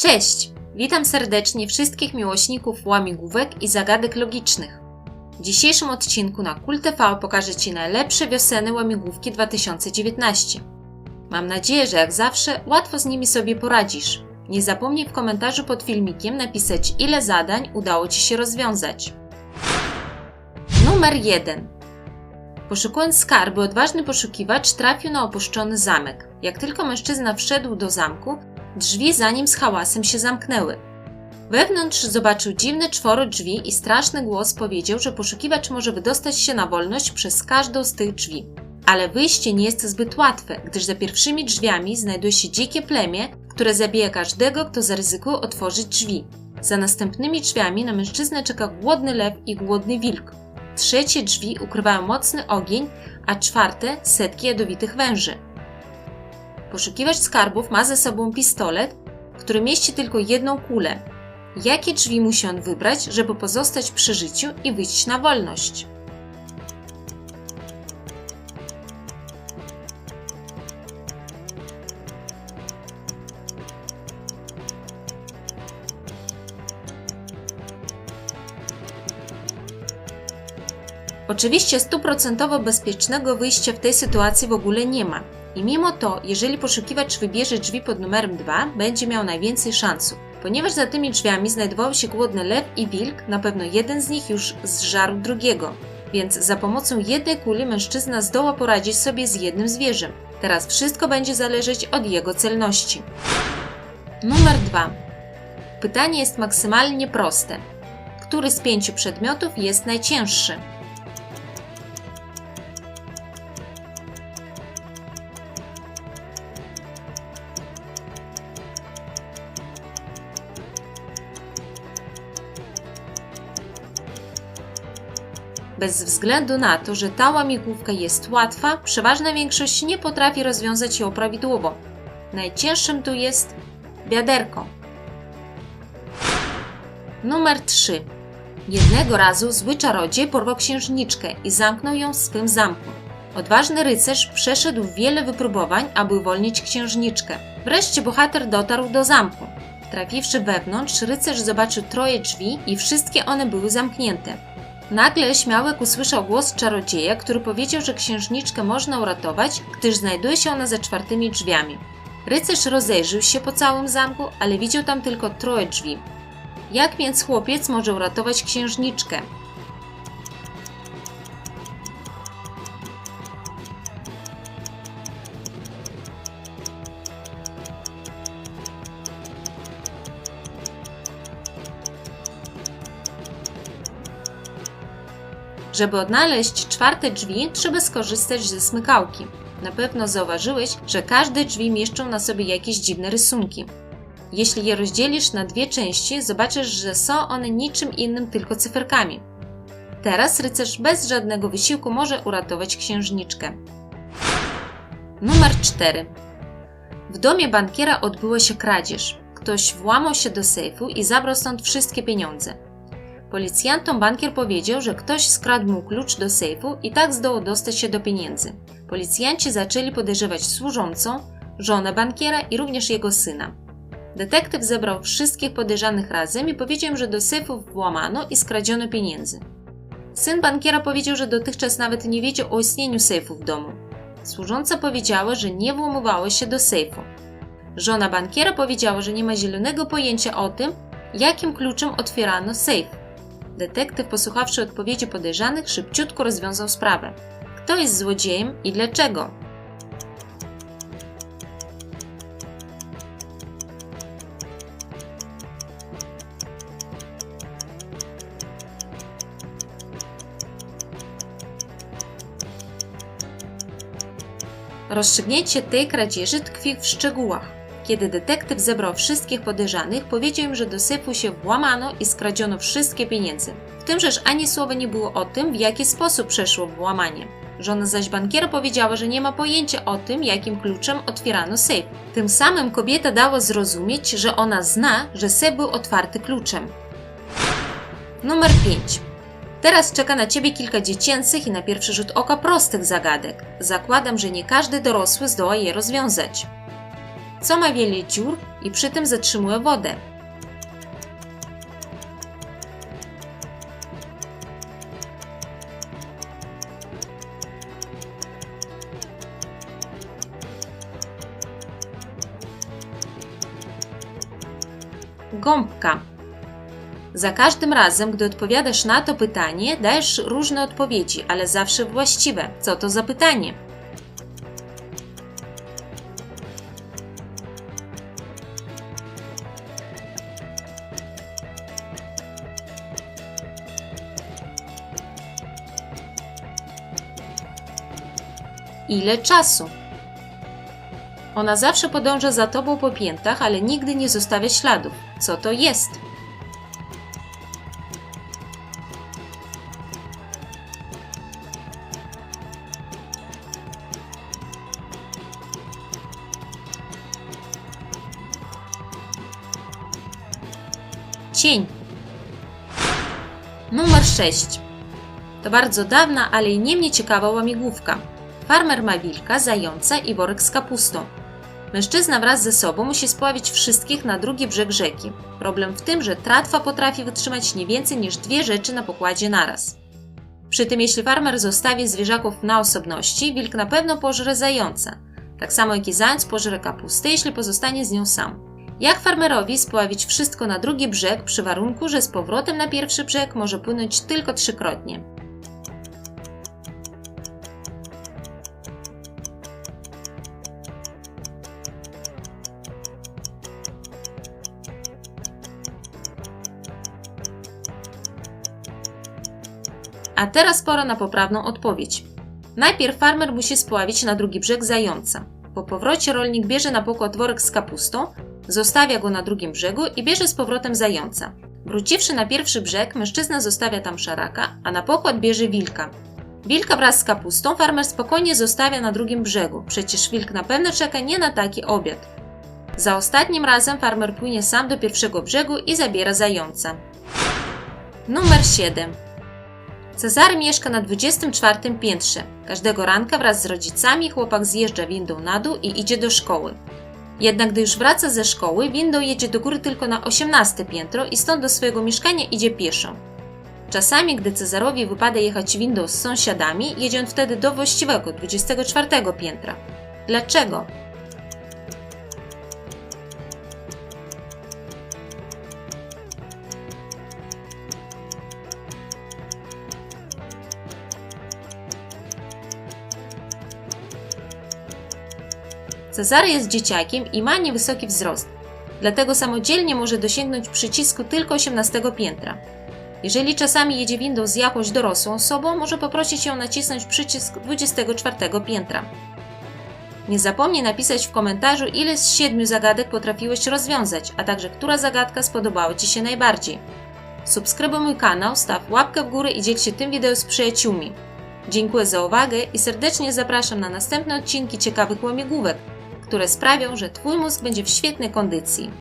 Cześć! Witam serdecznie wszystkich miłośników łamigłówek i zagadek logicznych. W dzisiejszym odcinku na Kult TV pokażę Ci najlepsze wiosenne łamigłówki 2019. Mam nadzieję, że jak zawsze łatwo z nimi sobie poradzisz. Nie zapomnij w komentarzu pod filmikiem napisać ile zadań udało Ci się rozwiązać. Numer 1. Poszukując skarby, odważny poszukiwacz trafił na opuszczony zamek. Jak tylko mężczyzna wszedł do zamku, drzwi za nim z hałasem się zamknęły. Wewnątrz zobaczył dziwne czworo drzwi i straszny głos powiedział, że poszukiwacz może wydostać się na wolność przez każdą z tych drzwi. Ale wyjście nie jest zbyt łatwe, gdyż za pierwszymi drzwiami znajduje się dzikie plemię, które zabija każdego, kto zaryzykuje otworzyć drzwi. Za następnymi drzwiami na mężczyznę czeka głodny lew i głodny wilk. Trzecie drzwi ukrywają mocny ogień, a czwarte setki jadowitych węży. Poszukiwacz skarbów ma ze sobą pistolet, który mieści tylko jedną kulę. Jakie drzwi musi on wybrać, żeby pozostać przy życiu i wyjść na wolność? Oczywiście stuprocentowo bezpiecznego wyjścia w tej sytuacji w ogóle nie ma. I mimo to, jeżeli poszukiwacz wybierze drzwi pod numerem 2, będzie miał najwięcej szansów. Ponieważ za tymi drzwiami znajdował się głodny lew i wilk, na pewno jeden z nich już zżarł drugiego. Więc za pomocą jednej kuli mężczyzna zdoła poradzić sobie z jednym zwierzem. Teraz wszystko będzie zależeć od jego celności. Numer 2. Pytanie jest maksymalnie proste. Który z pięciu przedmiotów jest najcięższy? Bez względu na to, że ta łamigłówka jest łatwa, przeważna większość nie potrafi rozwiązać ją prawidłowo. Najcięższym tu jest wiaderko. Numer 3. Jednego razu zły czarodziej porwał księżniczkę i zamknął ją w swym zamku. Odważny rycerz przeszedł wiele wypróbowań, aby uwolnić księżniczkę. Wreszcie bohater dotarł do zamku. Trafiwszy wewnątrz, rycerz zobaczył troje drzwi i wszystkie one były zamknięte. Nagle Śmiałek usłyszał głos czarodzieja, który powiedział, że księżniczkę można uratować, gdyż znajduje się ona za czwartymi drzwiami. Rycerz rozejrzył się po całym zamku, ale widział tam tylko troje drzwi. Jak więc chłopiec może uratować księżniczkę? Żeby odnaleźć czwarte drzwi, trzeba skorzystać ze smykałki. Na pewno zauważyłeś, że każde drzwi mieszczą na sobie jakieś dziwne rysunki. Jeśli je rozdzielisz na dwie części, zobaczysz, że są one niczym innym tylko cyferkami. Teraz rycerz bez żadnego wysiłku może uratować księżniczkę. Numer 4. W domie bankiera odbyła się kradzież. Ktoś włamał się do sejfu i zabrał stąd wszystkie pieniądze. Policjantom bankier powiedział, że ktoś skradł mu klucz do sejfu i tak zdołał dostać się do pieniędzy. Policjanci zaczęli podejrzewać służącą, żonę bankiera i również jego syna. Detektyw zebrał wszystkich podejrzanych razem i powiedział że do sejfu włamano i skradziono pieniędzy. Syn bankiera powiedział, że dotychczas nawet nie wiedział o istnieniu sejfu w domu. Służąca powiedziała, że nie włamywało się do sejfu. Żona bankiera powiedziała, że nie ma zielonego pojęcia o tym, jakim kluczem otwierano sejf. Detektyw, posłuchawszy odpowiedzi podejrzanych, szybciutko rozwiązał sprawę. Kto jest złodziejem i dlaczego? Rozstrzygnięcie tej kradzieży tkwi w szczegółach. Kiedy detektyw zebrał wszystkich podejrzanych, powiedział im, że do syfu się włamano i skradziono wszystkie pieniądze. W tym rzecz ani słowa nie było o tym, w jaki sposób przeszło włamanie. Żona zaś bankiera powiedziała, że nie ma pojęcia o tym, jakim kluczem otwierano sejf. Tym samym kobieta dała zrozumieć, że ona zna, że sejf był otwarty kluczem. Numer 5. Teraz czeka na Ciebie kilka dziecięcych i na pierwszy rzut oka prostych zagadek. Zakładam, że nie każdy dorosły zdoła je rozwiązać. Co ma wiele dziur i przy tym zatrzymuje wodę. Gąbka. Za każdym razem, gdy odpowiadasz na to pytanie, dajesz różne odpowiedzi, ale zawsze właściwe. Co to za pytanie? Ile czasu? Ona zawsze podąża za tobą po piętach, ale nigdy nie zostawia śladów. Co to jest? Cień. Numer 6. To bardzo dawna, ale i nie mniej ciekawa łamigłówka. Farmer ma wilka, zająca i worek z kapustą. Mężczyzna wraz ze sobą musi spławić wszystkich na drugi brzeg rzeki. Problem w tym, że tratwa potrafi wytrzymać nie więcej niż dwie rzeczy na pokładzie naraz. Przy tym, jeśli farmer zostawi zwierzaków na osobności, wilk na pewno pożre zająca. Tak samo jak i zając pożre kapustę, jeśli pozostanie z nią sam. Jak farmerowi spławić wszystko na drugi brzeg przy warunku, że z powrotem na pierwszy brzeg może płynąć tylko trzykrotnie? A teraz pora na poprawną odpowiedź. Najpierw farmer musi spławić na drugi brzeg zająca. Po powrocie rolnik bierze na pokład worek z kapustą, zostawia go na drugim brzegu i bierze z powrotem zająca. Wróciwszy na pierwszy brzeg, mężczyzna zostawia tam szaraka, a na pokład bierze wilka. Wilka wraz z kapustą farmer spokojnie zostawia na drugim brzegu, przecież wilk na pewno czeka nie na taki obiad. Za ostatnim razem farmer płynie sam do pierwszego brzegu i zabiera zająca. Numer 7. Cezary mieszka na 24 piętrze. Każdego ranka wraz z rodzicami chłopak zjeżdża windą na dół i idzie do szkoły. Jednak gdy już wraca ze szkoły, windą jedzie do góry tylko na 18 piętro i stąd do swojego mieszkania idzie pieszo. Czasami, gdy Cezarowi wypada jechać windą z sąsiadami, jedzie on wtedy do właściwego 24 piętra. Dlaczego? Cezary jest dzieciakiem i ma niewysoki wzrost, dlatego samodzielnie może dosięgnąć przycisku tylko 18 piętra. Jeżeli czasami jedzie windą z jakąś dorosłą osobą, może poprosić ją nacisnąć przycisk 24 piętra. Nie zapomnij napisać w komentarzu, ile z siedmiu zagadek potrafiłeś rozwiązać, a także która zagadka spodobała Ci się najbardziej. Subskrybuj mój kanał, staw łapkę w górę i dziel się tym wideo z przyjaciółmi. Dziękuję za uwagę i serdecznie zapraszam na następne odcinki ciekawych łamigłówek, które sprawią, że Twój mózg będzie w świetnej kondycji.